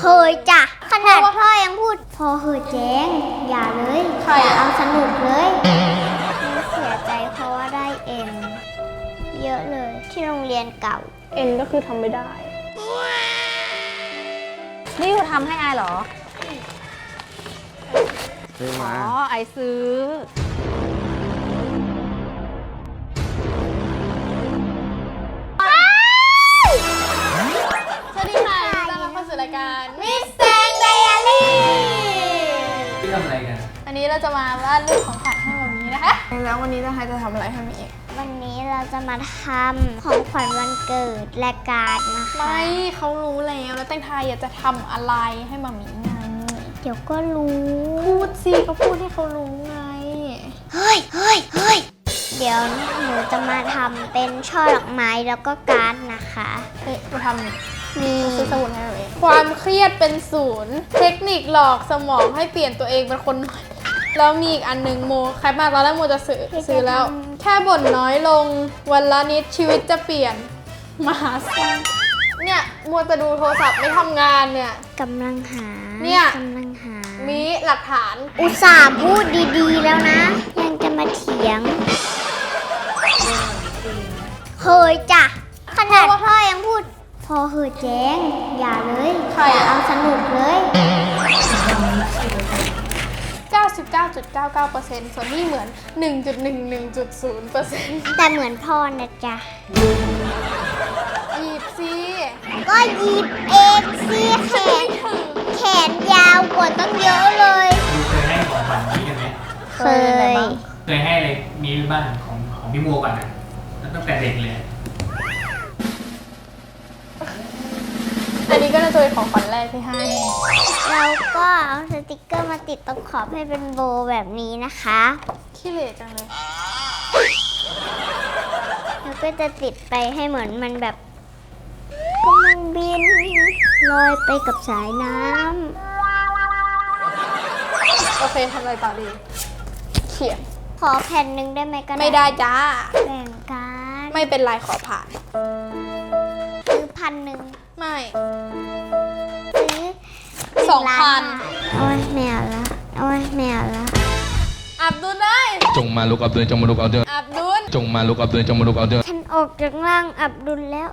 เคยจ้ะ ขนาดพ่อยังพูด พอเหอะแจ้ง อย่าเลยใครอย่าอะ เอาสนุกเลยเสียใจเพราะว่าได้เอ็นเยอะเลยที่โรงเรียนเก่า เอ็นก็คือทำไม่ได้ นี่อยู่ทำให้อายเหรอ ซื้ออ๋มาอไอซื้อ การมิสแตงไดอารี่ที่ทำอะไรกันอันนี้เราจะมาวาดรูปของขวัญให้แบบนี้นะคะ แล้ววันนี้จะใครจะทำอะไรให้มีอีกวันนี้เราจะมาทำของขวัญวันเกิดและการ์ดนะคะ ไม่เขารู้แล้วแล้วแตงไทยอยากจะทำอะไรให้มามีไงเดี๋ยวก็รู้ พูดสิก็พูดให้เขารู้ไง เฮ้ยเฮ้ยเฮ้ยเดี๋ยวหนูจะมาทำเป็นช่อดอกไม้แล้วก็การ์ดนะคะเฮ้ยมาทำ มีซื้อสมุดให้เราเองความเครียดเป็นศูนย์เทคนิคหลอกสมองให้เปลี่ยนตัวเองเป็นคนใหม่แล้วมีอีกอันหนึ่งโมใครมาตอนแรกโมจะซื้อซื้อแล้ว แค่บ่นน้อยลงวันละนิดชีวิตจะเปลี่ยนมหาศาลเนี่ยมัวแต่ดูโทรศัพท์ไม่ทำงานเนี่ยกำลังหาเนี่ยกำลังหา มีหลักฐาน อุตส่าห์พูดดีๆแล้วนะ ยังจะมาเถียง เคยจ้ะ ขนาดพ่อยังพูด พอเหอะแจ้ง อย่าเลยใครอย่าอะเอาสนุกเลย 99.99%ส่วนนี่เหมือน 1.11.0%แต่เหมือนพ่อนะจ๊ะ หยิบสิก็หยิบเองสิแขนแขนยาวกว่าต้องเยอะเลยดูเคยให้ของขวัญนี้กันไหมเคย เคยให้อะไรมีบ้างของของพี่โมก่อนนะแล้วตั้งแต่เด็กเลย ก็น่าจะเป็นของขวัญแรกที่ให้ เราก็เอาสติกเกอร์มาติดตรงขอบให้เป็นโบแบบนี้นะคะ ขี้เหร่จังเลย แล้วก็จะติดไปให้เหมือนมันแบบกำลังบินลอยไปกับสายน้โอเคทำอะไรต่อดี เขียนำขอแผ่นหนึ่งได้ไหมก็ไม่ได้จ้า แบ่งกันไม่เป็นไรขอผ่านซื้อพันหนึ่งไม่ซื้อส องพันล้าบาทโอ้ยแมวละโอ้ยแมวละอับดุลได้ Jong Maluk Abdul Jong Maluk Abdul อับดุล Jong Maluk Abdul Jong Maluk Abdul ฉันออกจากร่างอับดุลแล้ว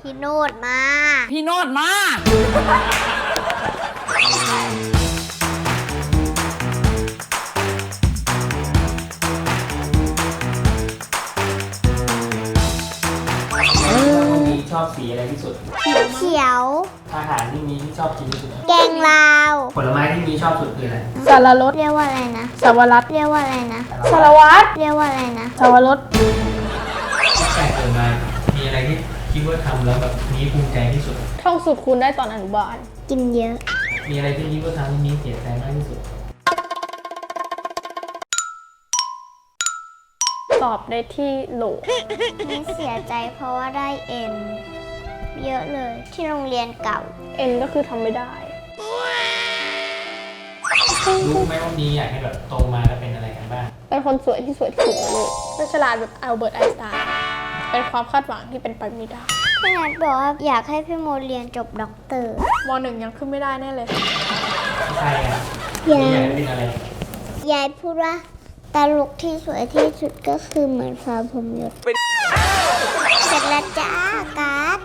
พี่โนดมา พี่โนดมา ที่มีชอบสุดคืออะไรสารรสเรียกว่าอะไรนะสาวรัตเรียกว่าอะไรนะ สารวัตรเรียกว่าอะไรนะสาวรสแต่เกิดมามีอะไรที่คิดว่าทำแล้วแบบมีภูมิใจที่สุด ท่องสูตรคูณได้ตอนอนุบาล กินเยอะ มีอะไรที่คิดว่าทำแล้วมีเสียใจมากที่สุดตอบได้ที่โหลนี่เสียใจเพราะว่าได้เอ็นเยอะเลยที่โรงเรียนเก่า เอ็นก็คือทำไม่ได้ รู้ไหมว่ามีอยากให้แบบโตมาแล้วเป็นอะไรกันบ้าง เป็นคนสวยที่สวยที่สุดในโลกเป็นฉลาดแบบอัลเบิร์ตไอน์สไตน์เป็นความคาดหวังที่เป็นไปไม่ได้พี่นัทบอกว่าอยากให้พี่โมเรียนจบด็อกเตอร์มหนึ่งยังขึ้นไม่ได้แน่เลยใช่อะยามียอยากให้เป็นอะไร ยายพูดว่าตาลุกที่สวยที่สุดก็คือเหมือนฟ้าผมหยดเสร็จแล้วจ้าการ์ด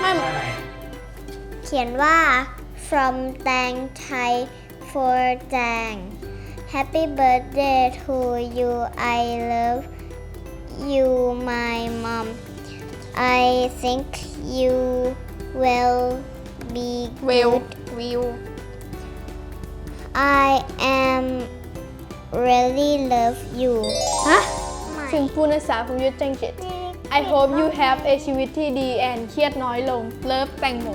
ไม่อะไรเขียนว่า from Tang Thai for Tang Happy birthday to you I love you my mom I think you will be เวล วิว I am really love you ฮะถึงปูนสาผมยุทธจังจิต I hope you have a ชีวิตที่ดี and เครียดน้อยลง เลิฟแตงโม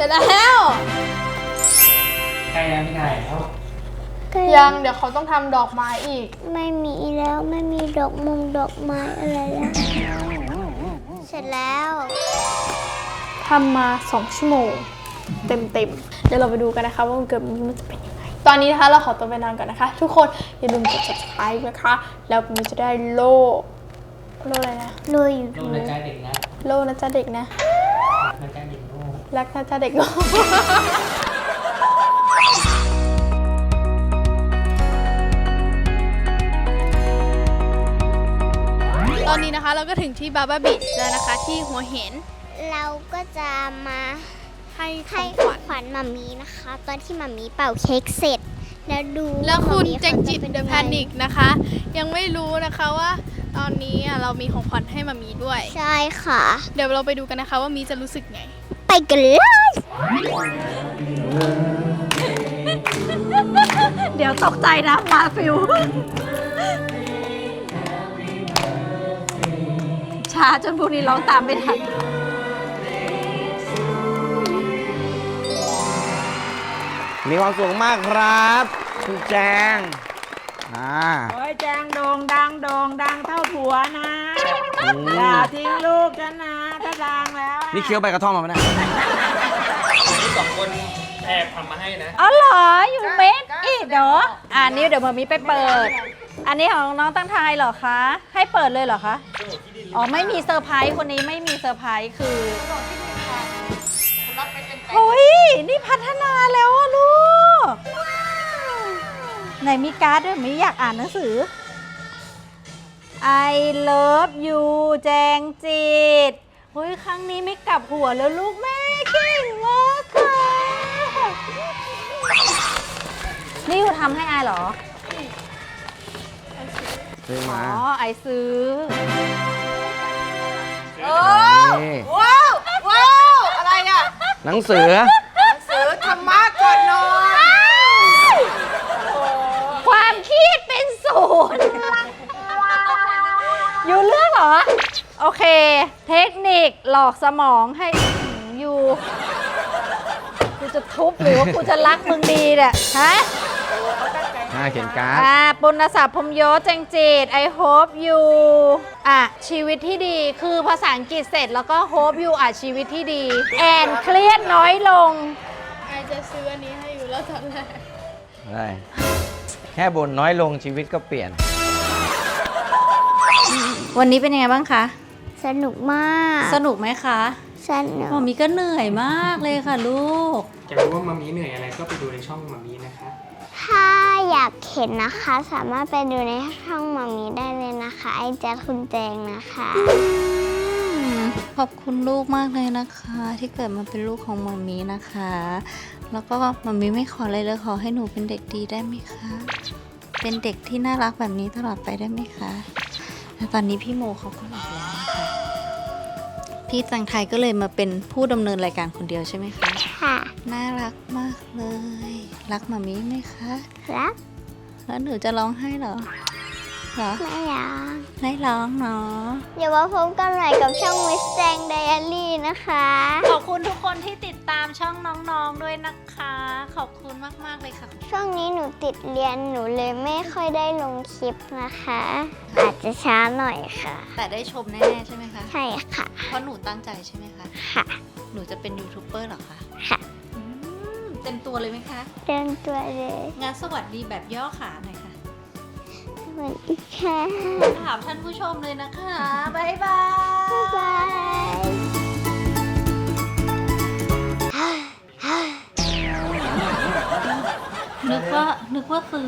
ร็จแล้ว ใกล้แล้วพี่ไก่แล้วยังเดี๋ยวเขาต้องทำดอกไม้อีก ไม่มีแล้วไม่มีดอกมงดอกไม้อะไรแล้ว เสร็จแล้ว ทำมา2ชั่วโมง เต็มๆ เดี๋ยวเราไปดูกันนะคะ ว่าวันเกิดนี้มันจะเป็นยังไง ตอนนี้นะคะเราขอตัวไปนอนก่อนนะคะ ทุกคนอย่าลืมกด subscribe นะคะ แล้วมันจะได้โล่โล่อะไรนะลุยโลกนะจ๊ะเด็กนะ โล่นะจ๊ะเด็กนะนะจ๊ะเด็กโลก รักนะจ๊ะเด็กโล่ตอนนี้นะคะเราก็ถึงที่บาบาบิชแล้วนะคะ ที่หัวเห็น เราก็จะมาให้ขให้องขขวัญวัญมามีนะคะ ตอนที่มามีเป่าเค้กเสร็จ แล้วดูแล้วคุณมามีเจงจิตขาะเดอะป็แพนิกนะคะ ยังไม่รู้นะคะว่า ตอนนี้อะเรามีของขวัญให้มามีด้วย ใช่ค่ะ เดี๋ยวเราไปดูกันนะคะว่ามีจะรู้สึกไง ไปกันเลย เดี๋ยวตกใจนะมาฟิว ช้าจนพวกนี้ร้องตามไม่ทันมีความสุขมากครับคุณแจงอ่าโอ้ยแจงโด่งดังโด่งดังเท่าผัวนะ อืมอย่าทิ้งลูกฉันนะ ถ้าดังแล้วอะ นี่เคี้ยวใบกระท่อมมาไหมเนะสองคนแอบทำมาให้นะอ๋อเหรอ อยู่เม็ดอีกเดี๋ยวอันนี้เดี๋ยวมามีไปเปิด อันนี้ของน้องตั้งทายเหรอคะ ให้เปิดเลยเหรอคะ อ๋อ ไม่มีเซอร์ไพรส์คนนี้ไม่มีเซอร์ไพรส์คือเฮ้ย นี่พัฒนาแล้วอะลูกไหนมีการ์ดด้วยมีอยากอ่านหนังสือ I love you แจงจิต เฮ้ยครั้งนี้ไม่กลับหัวแล้วลูกแม่เก่งมากค่ะนี่คุณทำให้อายเหรอ ซื้ออ๋มาอไอซื้อนี่ว้าวว้าวอะไรอะหนังสือสือธรรมะก่อนนอนความเครียดเป็นศูนย์อยู่เรื่องเหรอ โอเค เทคนิคหลอกสมองให้หืมอยู่ กูจะทุบหรือว่ากูจะรักมึงดีเนี่ยฮะหน้าเขียนการ์ดอ่าปุณศัพท์พรหมยศแจงจิต I hope you อะ ชีวิตที่ดีคือภาษาอังกฤษเสร็จแล้วก็ hope you อะ ชีวิตที่ดี แอนเครียดน้อยลง ไอจะซื้ออันนี้ให้อยู่แล้วตอนแรกได้แค่บนน้อยลงชีวิตก็เปลี่ยน วันนี้เป็นยังไงบ้างคะ สนุกมาก สนุกไหมคะสนุหมอกมีก็เหนื่อยมากเลยค่ะลูกจะรู้ว่ามามีเหนื่อยอะไรก็ไปดูในช่องมามีนะคะ ถ้าอยากเห็นนะคะ สามารถไปดูในช่องมามีได้เลยนะคะ ไอแจ๊คคุณแจงนะคะขอบคุณลูกมากเลยนะคะ ที่เกิดมาเป็นลูกของมามีนะคะ แล้วก็มามีไม่ขออะไรเลยขอให้หนูเป็นเด็กดีได้ไหมคะ เป็นเด็กที่น่ารักแบบนี้ตลอดไปได้ไหมคะแล้วตอนนี้พี่โมเขาก็หลับแล้วนะคะ พี่ตังไทยก็เลยมาเป็นผู้ดำเนินรายการคนเดียวใช่ไหมคะ ค่ะ น่ารักมากเลย รักมามีไหมคะครับแล้วหนูจะร้องไห้เหรอ เหรอ ไม่อยากไม่ร้องเนาะเดี๋ยวมาพบกันใหม่กับช่อง Miss แจง Diary นะคะ ขอบคุณทุกคนที่ติดตามช่องน้องๆด้วยนะคะ ขอบคุณมากๆเลยค่ะ ช่วงนี้หนูติดเรียนหนูเลยไม่ค่อยได้ลงคลิปนะคะ อาจจะช้าหน่อยค่ะ แต่ได้ชมแน่ๆใช่ไหมคะ ใช่ค่ะ เพราะหนูตั้งใจใช่ไหมคะ ค่ะ หนูจะเป็นยูทูบเบอร์เหรอคะ ค่ะอืมเต็มตัวเลยไหมคะเดินตัวเลยงานสวัสดีแบบย่อขาหน่อยค่ะ สวัสดีค่ะถามท่านผู้ชมเลยนะคะบ๊ายบาย บ๊ายบายนึกว่านึกว่าซื้อ